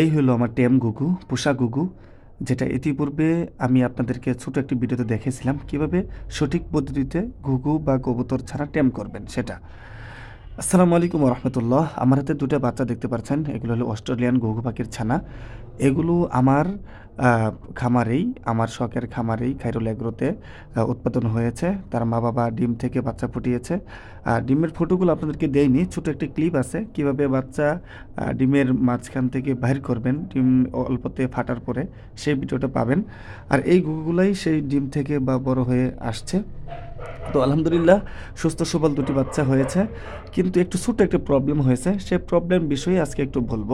এই হলো আমার টেম গুগু, পোষা গুগু, যেটা ইতিপূর্বে আমি আপনাদেরকে ছোট একটি ভিডিওতে দেখেছিলাম কীভাবে সঠিক পদ্ধতিতে ঘুঘু বা কবুতর ছাড়া টেম করবেন সেটা। আসসালামু আলাইকুম রহমতুল্লাহ আমার হাতে দুটো বাচ্চা দেখতে পাচ্ছেন, এগুলো হলো অস্ট্রেলিয়ান ঘুঘু পাখির ছানা। এগুলো আমার খামারেই, আমার শখের খামারেই খাইরুল এগ্রোতে উৎপাদন হয়েছে। তার মা বাবা ডিম থেকে বাচ্চা ফুটিয়েছে। আর ডিমের ফটোগুলো আপনাদেরকে দেয়নি ছোট একটি ক্লিপ আছে। কীভাবে বাচ্চা ডিমের মাঝখান থেকে বাহির করবেন, ডিম অল্পতে ফাটার পরে সেই ভিডিওটা পাবেন। আর এই গুগুলাই সেই ডিম থেকে বা বড় হয়ে আসছে। তো আলহামদুলিল্লাহ, সুস্থ সবল দুটি বাচ্চা হয়েছে। কিন্তু একটু ছোট্ট একটা প্রবলেম হয়েছে। সেই প্রবলেম বিষয়ে আজকে একটু বলব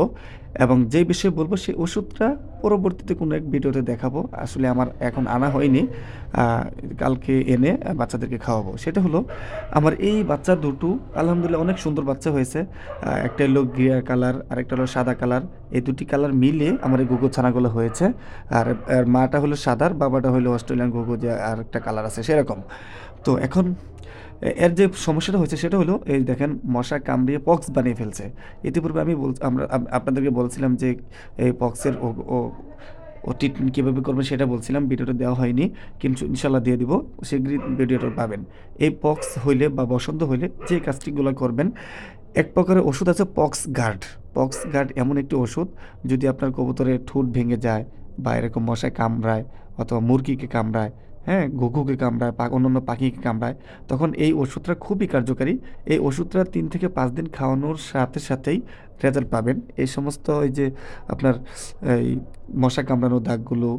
এবং যে বিষয়ে বলব সেই ওষুধটা পরবর্তীতে কোনো এক ভিডিওতে দেখাবো। আসলে আমার এখন আনা হয়নি। কালকে এনে বাচ্চাদেরকে খাওয়াবো। সেটা হলো, আমার এই বাচ্চা দুটো আলহামদুলিল্লাহ অনেক সুন্দর বাচ্চা হয়েছে। একটা হলো গিয়া কালার আর একটা হলো সাদা কালার। এই দুটি কালার মিলে আমার এই গুগো ছানাগুলো হয়েছে। আর মাটা হলো সাদার, বাবাটা হলো অস্ট্রেলিয়ান গুগো যে আর একটা কালার আছে সেরকম। তো এখন, এর যে সমস্যাটা হয়েছে সেটা হলো, এই দেখেন মশা কামড়িয়ে পক্স বানিয়ে ফেলছে। ইতিপূর্বে আমি বল, আমরা আপনাদেরকে বলছিলাম যে এই পক্সের ও, ও- ট্রিটমেন্ট কীভাবে করবেন সেটা বলছিলাম, ভিডিওটা দেওয়া হয়নি, কিন্তু ইনশাল্লাহ দিয়ে দিব, শীঘ্রই ভিডিওটা পাবেন। এই পক্স হইলে বা বসন্ত হইলে যে কাজটিগুলো করবেন, এক প্রকারের ওষুধ আছে পক্স গার্ড। পক্স গার্ড এমন একটি ওষুধ, যদি আপনার কবুতরের ঠোঁট ভেঙে যায় বা এরকম মশায় কামড়ায় অথবা মুরগিকে কামড়ায় হ্যাঁ ঘুঘুকে কামড়ায়, পা অন্যান্য পাখিকে কামড়ায়, তখন এই ওষুধটা খুবই কার্যকারী। এই ওষুধটা তিন থেকে পাঁচ দিন খাওয়ানোর সাথে সাথেই রেজাল্ট পাবেন। এই সমস্ত এই যে আপনার এই মশা কামড়ানোর দাগগুলো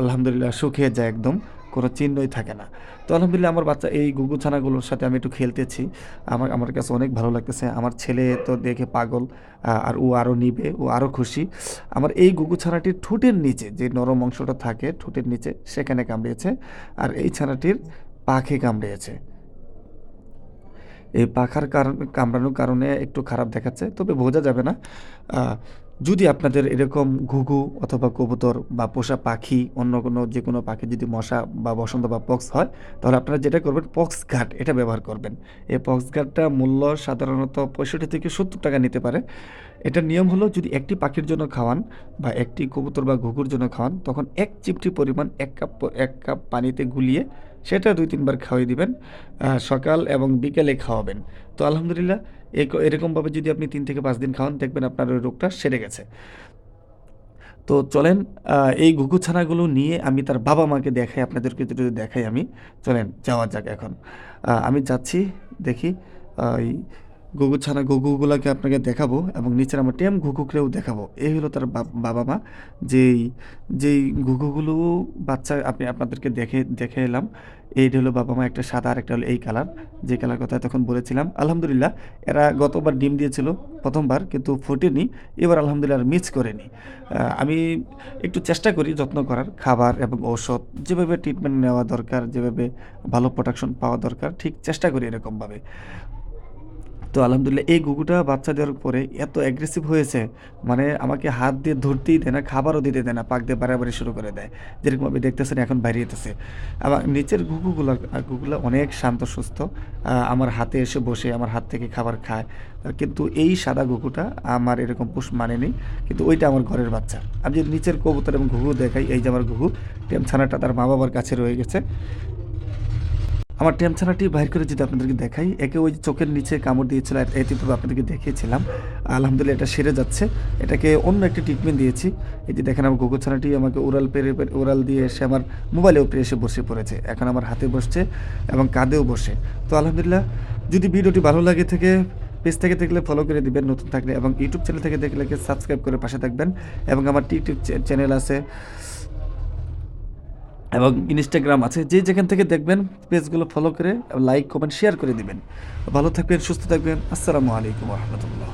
আলহামদুলিল্লাহ শুকিয়ে যায় একদম। কোনো চিহ্নই থাকে না। তো আলহামদুলিল্লাহ আমার বাচ্চা এই গুগু ছানাগুলোর সাথে আমি একটু খেলতেছি। আমার আমার কাছে অনেক ভালো লাগতেছে। আমার ছেলে তো দেখে পাগল আর ও আরও নিবে, ও আরও খুশি। আমার এই গুগু ছানাটির ঠোঁটের নিচে, যে নরম অংশটা থাকে ঠোঁটের নিচে, সেখানে কামড়িয়েছে আর এই ছানাটির পাখে কামড়িয়েছে এই পাখার কারণ, কামড়ানোর কারণে একটু খারাপ দেখাচ্ছে, তবে বোঝা যাবে না। যদি আপনাদের এরকম ঘুঘু অথবা কবুতর বা পোষা পাখি, অন্য কোনো যে কোনো পাখি যদি মশা বা বসন্ত বা পক্স হয়, তাহলে আপনারা যেটা করবেন, পক্স ঘাট এটা ব্যবহার করবেন। এই পক্স ঘাটটা মূল্য সাধারণত পঁয়ষট্টি থেকে সত্তর টাকা নিতে পারে। এটার নিয়ম হলো যদি একটি পাখির জন্য খাওয়ান বা একটি কবুতর বা ঘুঘুর জন্য খাওয়ান, তখন এক চিপটি পরিমাণ এক কাপ এক কাপ পানিতে গুলিয়ে সেটা দুই তিনবার খাওয়াই দিবেন সকাল এবং বিকেলে খাওয়াবেন। তো আলহামদুলিল্লাহ এরকমভাবে যদি আপনি তিন থেকে পাঁচ দিন খাওয়ান দেখবেন আপনার ওই রোগটা সেরে গেছে। তো চলেন এই ঘুঘু ছানাগুলো নিয়ে আমি তার বাবা মাকে দেখাই আপনাদেরকে যদি দেখাই আমি। চলেন যাওয়া যাক এখন। আমি যাচ্ছি দেখি আহ, এই ঘুঘু ছানা ঘুঘুগুলোকে আপনাকে দেখাবো এবং নিচের আমার টেম ঘুঘুকরেও দেখাবো। এই হলো তার বাবা মা, যেই যেই ঘুঘুগুলো বাচ্চা আপনি আপনাদেরকে দেখে দেখে এলাম। এইটা হলো বাবা মা একটা সাদা আর একটা হলো এই কালার। যে কালার কথা তখন বলেছিলাম। আলহামদুলিল্লাহ, এরা গতবার ডিম দিয়েছিল প্রথমবার, কিন্তু ফোটেনি। এবার আলহামদুলিল্লাহ আর মিস করেনি। আমি একটু চেষ্টা করি যত্ন করার। খাবার এবং ঔষধ যেভাবে ট্রিটমেন্ট নেওয়া দরকার, যেভাবে ভালো প্রোটেকশন পাওয়া দরকার, ঠিক চেষ্টা করি এরকমভাবে। তো আলহামদুলিল্লাহ এই গুগুটা বাচ্চা দেওয়ার পরে এত অ্যাগ্রেসিভ হয়েছে মানে আমাকে হাত দিয়ে ধরতেই দেয় না, খাবারও দিতে দেয় না, পাক দিয়ে বাড়াবাড়ি শুরু করে দেয়। যেরকম আপনি দেখতেছেন এখন বাইরিয়েতেছে আবার নিচের ঘুঘুগুলো ঘুঘুগুলো অনেক শান্ত, সুস্থ আমার হাতে এসে বসে, আমার হাত থেকে খাবার খায়। কিন্তু এই সাদা ঘুঘুটা আমার এরকম পুষ মানেনি, কিন্তু ওইটা আমার ঘরের বাচ্চা। আমি যদি নিচের কবুতর এবং ঘুঘু দেখাই, এই যে আমার ঘুঘু, টেমছানাটা তার মা বাবার কাছে রয়ে গেছে। আমার টেমছানাটি বাইর করে যদি আপনাদেরকে দেখাই, একে ওই চোখের নিচে কামড় দিয়েছিল এটিপূর্বে আপনাদেরকে দেখিয়েছিলাম। আলহামদুলিল্লাহ, এটা সেরে যাচ্ছে। এটাকে অন্য একটি ট্রিটমেন্ট দিয়েছি। এই যে দেখেন, আমার গোগোছানাটি আমাকে ওরাল পেরে ওরাল দিয়ে এসে আমার মোবাইলে উপরে এসে বসে পড়েছে। এখন আমার হাতে বসছে এবং কাঁধেও বসে। তো আলহামদুলিল্লাহ, যদি ভিডিওটি ভালো লাগে থেকে, পেজ থেকে দেখলে ফলো করে দিবেন, নতুন থাকলে, এবং ইউটিউব চ্যানেল থেকে দেখলে সাবস্ক্রাইব করে পাশে থাকবেন। এবং আমার টিউব চ্যানেল আছে। এবং ইনস্টাগ্রাম আছে, যে যেখান থেকে দেখবেন পেজগুলো ফলো করে লাইক কমেন্ট শেয়ার করে দিবেন। ভালো থাকবেন, সুস্থ থাকবেন। আসসালামু আলাইকুম রহমতুল্লাহ।